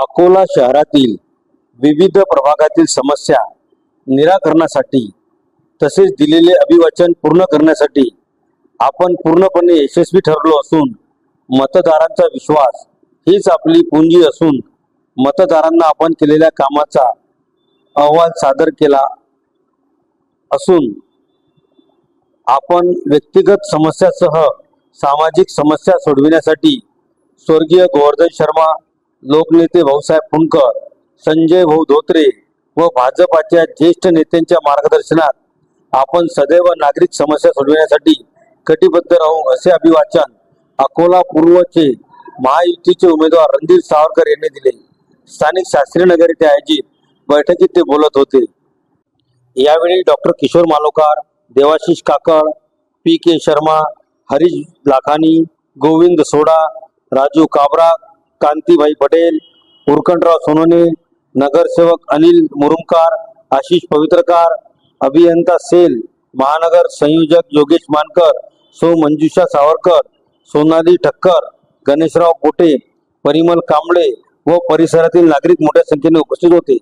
अकोला शहरातील विविध प्रभागातील समस्या निराकरणासाठी तसेच दिलेले अभिवाचन पूर्ण करण्यासाठी आपण पूर्णपणे यशस्वी ठरलो असून मतदारांचा विश्वास हीच आपली पुंजी असून मतदारांना आपण केलेल्या कामाचा अहवाल सादर केला असून आपण व्यक्तिगत समस्यासह सामाजिक समस्या सोडविण्यासाठी स्वर्गीय गोवर्धन शर्मा लोकनेते भाऊसाहेब फुंडकर संजय भाऊ धोत्रे व भाजपाच्या ज्येष्ठ नेत्यांच्या मार्गदर्शनात आपण सदैव नागरिक समस्या सोडविण्यासाठी कटिबद्ध राहू असे अभिवाचन अकोला पूर्वचे महायुतीचे उमेदवार रणधीर सावरकर यांनी दिले. स्थानिक शास्त्रीनगर येथे आयोजित बैठकीत ते बोलत होते. यावेळी doctor Kishore Malokar Devashish Kakad P K Sharma Harish Lakhani Govind Soda Raju Kabra Kantibhai Patel Urkandrao Sonone नगरसेवक अनिल मुरुमकार आशिष पवित्रकार अभियंता सेल महानगर संयोजक योगेश मानकर सो मंजुषा सावरकर सोनाली ठक्कर गणेशराव कोटे परिमल कांबळे व परिसरातील नागरिक मोठ्या संख्येने उपस्थित होते.